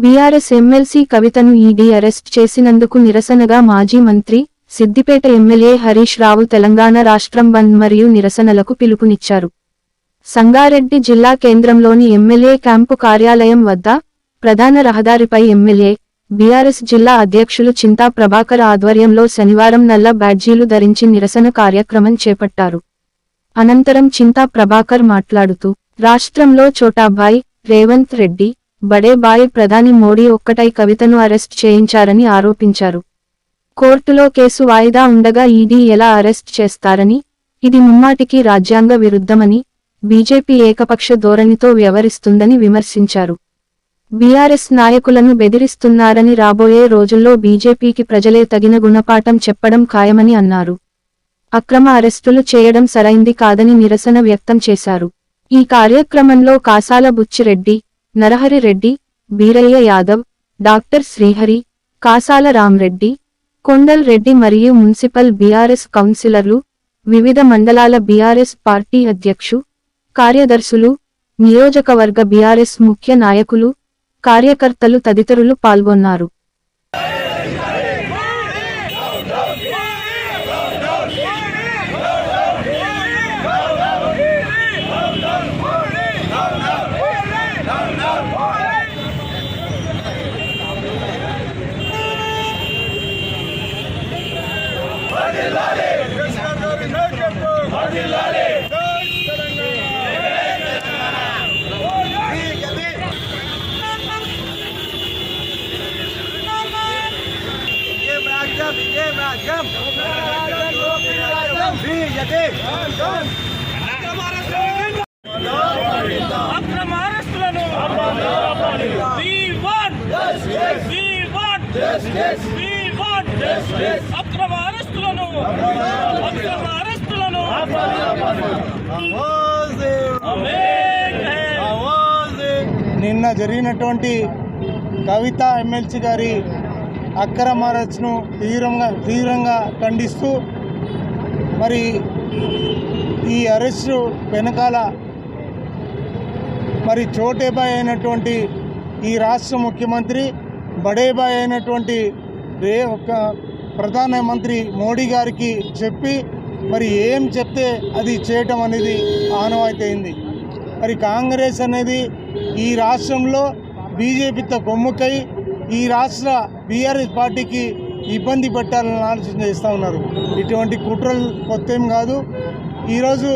BRS MLC కవితను ED arrest చేసినందుకు నిరసనగా మాజీ మంత్రి సిద్దిపేట ఎమ్మెల్యే హరీష్ రావు తెలంగాణ రాష్ట్రం బంద్ మరియు నిరసనలకు పిలుపునిచ్చారు. సంగారెడ్డి జిల్లా కేంద్రంలోని ఎమ్మెల్యే క్యాంపు కార్యాలయం వద్ద ప్రధాన రహదారిపై ఎమ్మెల్యే బీఆర్ఎస్ జిల్లా అధ్యక్షులు చింతా ప్రభాకర్ ఆధ్వర్యంలో శనివారం నల్ల బ్యాడ్జీలు ధరించి నిరసన కార్యక్రమం చేపట్టారు. అనంతరం చింతా ప్రభాకర్ మాట్లాడుతూ రాష్ట్రంలో చోటాభాయ్ రేవంత్ రెడ్డి బడేబాయ్ ప్రధాని మోడీ ఒక్కటై కవితను అరెస్ట్ చేయించారని ఆరోపించారు. కోర్టులో కేసు వాయిదా ఉండగా ఈడీ ఎలా అరెస్ట్ చేస్తారని ఇది ముమ్మాటికి రాజ్యాంగ విరుద్ధమని బీజేపీ ఏకపక్ష ధోరణితో వ్యవహరిస్తుందని విమర్శించారు. బీఆర్ఎస్ నాయకులను బెదిరిస్తున్నారని రాబోయే రోజుల్లో బీజేపీకి ప్రజలే తగిన గుణపాఠం చెప్పడం ఖాయమని అన్నారు. అక్రమ అరెస్టులు చేయడం సరైంది కాదని నిరసన వ్యక్తం చేశారు. ఈ కార్యక్రమంలో కాసాల బుచ్చిరెడ్డి నరహరి రెడ్డి బీరయ్య యాదవ్ డాక్టర్ శ్రీహరి కాసాల రామ్రెడ్డి కొండల్ రెడ్డి మరియు మున్సిపల్ బీఆర్ఎస్ కౌన్సిలర్లు వివిధ మండలాల బీఆర్ఎస్ పార్టీ అధ్యక్షు కార్యదర్శులు నియోజకవర్గ బీఆర్ఎస్ ముఖ్య నాయకులు కార్యకర్తలు తదితరులు పాల్గొన్నారు. అరెస్టులను అమేన్ హై. నిన్న జరిగినటువంటి కవిత ఎమ్మెల్సీ గారి అక్రమ అరెస్ట్ను తీవ్రంగా తీవ్రంగా ఖండిస్తూ మరి ఈ అరెస్టు వెనకాల మరి చోటేబాయ్ అయినటువంటి ఈ రాష్ట్ర ముఖ్యమంత్రి బడేబాయ్ అయినటువంటి రే ఒక ప్రధానమంత్రి మోడీ గారికి చెప్పి మరి ఏం చెప్తే అది చేయటం అనేది ఆనవాయితీ అయింది మరి కాంగ్రెస్ అనేది ఈ రాష్ట్రంలో బీజేపీతో కొమ్ముకై ఈ రాష్ట్ర బీఆర్ఎస్ పార్టీకి ఇబ్బంది పెట్టాలని ఆలోచన చేస్తూ ఉన్నారు. ఇటువంటి కుట్రలు కొత్త ఏం కాదు. ఈరోజు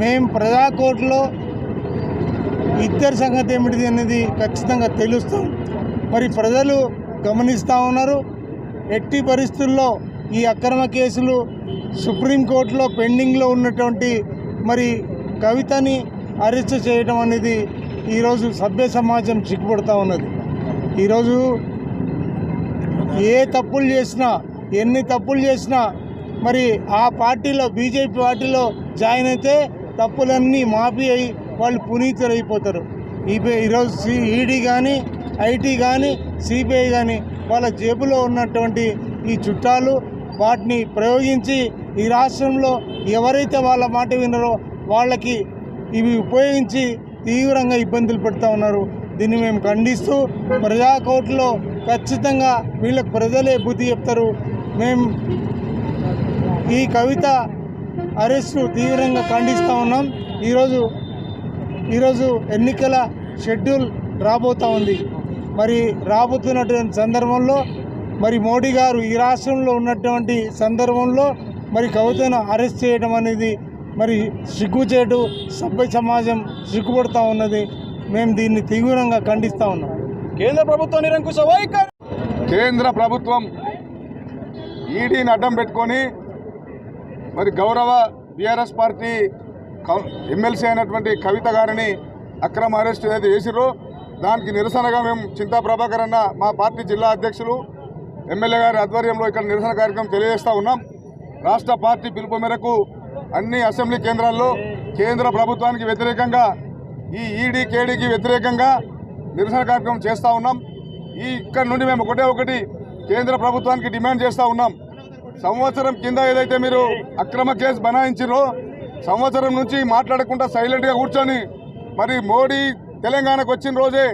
మేం ప్రజా కోర్టులో ఇద్దరి సంగతి ఏమిటిది అనేది ఖచ్చితంగా తెలుస్తాం. మరి ప్రజలు గమనిస్తూ ఉన్నారు. ఎట్టి పరిస్థితుల్లో ఈ అక్రమ కేసులు సుప్రీంకోర్టులో పెండింగ్లో ఉన్నటువంటి మరి కవితని అరెస్ట్ చేయడం అనేది ఈరోజు సభ్య సమాజం చిక్కుపడుతూ ఉన్నది. ఈరోజు ఏ తప్పులు చేసినా ఎన్ని తప్పులు చేసినా మరి ఆ పార్టీలో బీజేపీ పార్టీలో జాయిన్ అయితే తప్పులన్నీ మాఫీ అయి వాళ్ళు పునీతులు అయిపోతారు ఈరోజు సి ఈడీ కానీ ఐటీ కానీ సిబిఐ కానీ వాళ్ళ జేబులో ఉన్నటువంటి ఈ చుట్టాలు వాటిని ప్రయోగించి ఈ రాష్ట్రంలో ఎవరైతే వాళ్ళ మాట విన్నారో వాళ్ళకి ఇవి ఉపయోగించి తీవ్రంగా ఇబ్బందులు పెడతా ఉన్నారు. దీన్ని మేము ఖండిస్తూ ప్రజా కోర్టులో ఖచ్చితంగా వీళ్ళకి ప్రజలే బుద్ధి చెప్తారు. మేము ఈ కవిత అరెస్టు తీవ్రంగా ఖండిస్తూ ఉన్నాం. ఈరోజు ఈరోజు ఎన్నికల షెడ్యూల్ రాబోతూ ఉంది. మరి రాబోతున్నటువంటి సందర్భంలో మరి మోడీ గారు ఈ రాష్ట్రంలో ఉన్నటువంటి సందర్భంలో మరి కవితను అరెస్ట్ చేయడం అనేది మరి సిగ్గుచేటు సభ్య సమాజం సిగ్గుపడుతూ ఉన్నది. మేము దీన్ని తీవ్రంగా ఖండిస్తూ ఉన్నాం. కేంద్ర ప్రభుత్వం నిరంకుశ వైఖరి. కేంద్ర ప్రభుత్వం ఈడీని అడ్డం పెట్టుకొని మరి గౌరవ బీఆర్ఎస్ పార్టీ ఎమ్మెల్సీ అయినటువంటి కవిత గారిని అక్రమ అరెస్ట్ ఏదైతే చేసిరో దానికి నిరసనగా మేము చింతా ప్రభాకర్ అన్న మా పార్టీ జిల్లా అధ్యక్షులు ఎమ్మెల్యే గారి ఆధ్వర్యంలో ఇక్కడ నిరసన కార్యక్రమం తెలియజేస్తూ ఉన్నాం. రాష్ట్ర పార్టీ పిలుపు మేరకు అన్ని అసెంబ్లీ కేంద్రాల్లో కేంద్ర ప్రభుత్వానికి వ్యతిరేకంగా ఈ ఈడీ కేడీకి వ్యతిరేకంగా నిరసన కార్యక్రమం చేస్తూ ఉన్నాం. ఈ ఇక్కడ నుండి మేము ఒకటే ఒకటి కేంద్ర ప్రభుత్వానికి డిమాండ్ చేస్తూ ఉన్నాం. సంవత్సరం కింద ఏదైతే మీరు అక్రమ కేసు బనాయించారో సంవత్సరం నుంచి మాట్లాడకుండా సైలెంట్గా కూర్చొని మరి మోడీ తెలంగాణకు వచ్చిన రోజే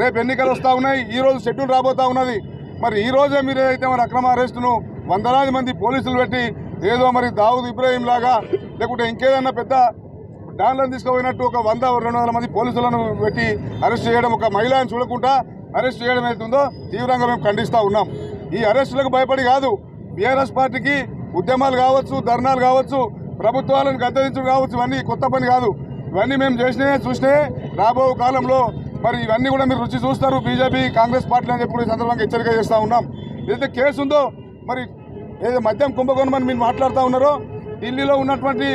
రేపు ఎన్నికలు వస్తూ ఉన్నాయి. ఈ రోజు షెడ్యూల్ రాబోతా ఉన్నది. మరి ఈ రోజే మీరు ఏదైతే మరి అక్రమ అరెస్టును వందలాది మంది పోలీసులు పెట్టి ఏదో మరి దావుద్ ఇబ్రాహీం లాగా లేకుంటే ఇంకేదన్నా పెద్ద డాన్లను తీసుకుపోయినట్టు ఒక వంద రెండు వందల మంది పోలీసులను పెట్టి అరెస్ట్ చేయడం ఒక మహిళను చూడకుండా అరెస్ట్ చేయడం అవుతుందో తీవ్రంగా మేము ఖండిస్తూ ఉన్నాం. ఈ అరెస్టులకు భయపడి కాదు బీఆర్ఎస్ పార్టీకి ఉద్యమాలు కావచ్చు ధర్నాలు కావచ్చు ప్రభుత్వాలను గద్దెదించడం కావచ్చు ఇవన్నీ కొత్త పని కాదు. ఇవన్నీ మేము చేసినాయే చూసినాయే రాబో కాలంలో మరి ఇవన్నీ కూడా మీరు రుచి చూస్తారు. బీజేపీ కాంగ్రెస్ పార్టీ అని చెప్పి సందర్భంగా హెచ్చరిక చేస్తూ ఉన్నాం. ఏదైతే కేసు ఉందో మరి ఏదో మద్యం కుంభకోణం అని మీరు మాట్లాడుతూ ఉన్నారో ఢిల్లీలో ఉన్నటువంటి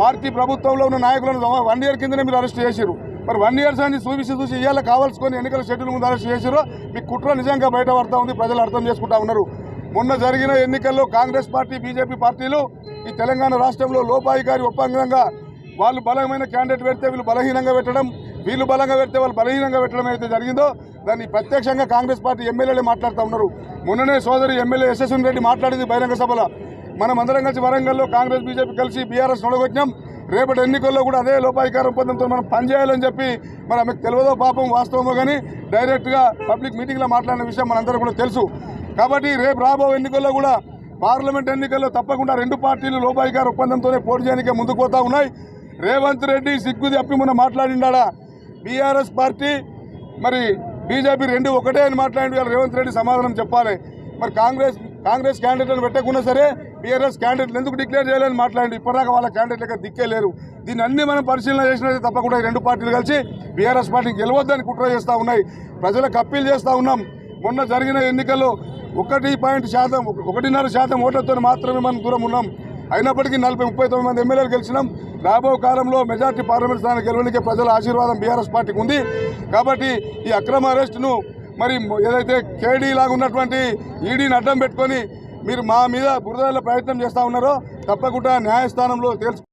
పార్టీ ప్రభుత్వంలో ఉన్న నాయకులను వన్ ఇయర్ కిందనే మీరు అరెస్ట్ చేశారు మరి వన్ ఇయర్స్ అని చూపిసి చూసి ఇవాళ కావాల్సుకొని ఎన్నికల షెడ్యూల్ ముందు అరెస్ట్ చేశారు మీ కుట్ర నిజంగా బయటపడతా ఉంది ప్రజలు అర్థం చేసుకుంటా ఉన్నారు. మొన్న జరిగిన ఎన్నికల్లో కాంగ్రెస్ పార్టీ బీజేపీ పార్టీలు ఈ తెలంగాణ రాష్ట్రంలో లోపాయికారి ఒప్పందంగా వాళ్ళు బలమైన క్యాండిడేట్ పెడితే వీళ్ళు బలహీనంగా పెట్టడం వీళ్ళు బలంగా పెడితే వాళ్ళు బలహీనంగా పెట్టడం అయితే జరిగిందో దాన్ని ప్రత్యక్షంగా కాంగ్రెస్ పార్టీ ఎమ్మెల్యేలే మాట్లాడుతూ ఉన్నారు. మొన్ననే సోదరి ఎమ్మెల్యే యశస్విని రెడ్డి మాట్లాడింది బహిరంగ సభలో. మనం అందరం కలిసి వరంగల్లో కాంగ్రెస్ బీజేపీ కలిసి బీఆర్ఎస్ నొడగొచ్చినాం రేపటి ఎన్నికల్లో కూడా అదే లోపాయికార ఒప్పందంతో మనం పనిచేయాలని చెప్పి మరి ఆమెకు తెలియదో పాపం వాస్తవమో కానీ డైరెక్ట్గా పబ్లిక్ మీటింగ్లో మాట్లాడిన విషయం మనందరం కూడా తెలుసు. కాబట్టి రేపు రాబో ఎన్నికల్లో కూడా పార్లమెంట్ ఎన్నికల్లో తప్పకుండా రెండు పార్టీలు లోపాయికార ఒప్పందంతోనే పోటీ చేయడానికి ముందుకు పోతా ఉన్నాయి. రేవంత్ రెడ్డి సిగ్గుది అప్పి మొన్న మాట్లాడిండా బీఆర్ఎస్ పార్టీ మరి బీజేపీ రెండు ఒకటే అని మాట్లాడి రేవంత్ రెడ్డి సమాధానం చెప్పాలి. మరి కాంగ్రెస్ కాంగ్రెస్ క్యాండిడేట్లను పెట్టకుండా సరే బీఆర్ఎస్ క్యాండిడేట్లు ఎందుకు డిక్లేర్ చేయాలని మాట్లాడి ఇప్పటిదాకా వాళ్ళ క్యాండిడేట్ లెక్క దిక్కే లేరు దీన్ని అన్ని మనం పరిశీలన చేసినట్టు తప్పకుండా రెండు పార్టీలు కలిసి బీఆర్ఎస్ పార్టీకి గెలవద్దని కుట్ర చేస్తూ ఉన్నాయి. ప్రజలకు అప్పీల్ చేస్తూ ఉన్నాం. మొన్న జరిగిన ఎన్నికల్లో ఒకటి పాయింట్ శాతం ఒకటిన్నర శాతం ఓట్లతో మాత్రమే మనం దూరం ఉన్నాం. అయినప్పటికీ నలభై ముప్పై తొమ్మిది మంది ఎమ్మెల్యేలు గెలిచినాం. రాబో కాలంలో మెజార్టీ పార్లమెంట్ స్థానం గెలవడానికి ప్రజల ఆశీర్వాదం బీఆర్ఎస్ పార్టీకి ఉంది. కాబట్టి ఈ అక్రమ అరెస్టును మరి ఏదైతే కేడీ లాగా ఉన్నటువంటి ఈడీని అడ్డం పెట్టుకొని మీరు మా మీద బురదల ప్రయత్నం చేస్తూ ఉన్నారో తప్పకుండా న్యాయస్థానంలో తెలుసు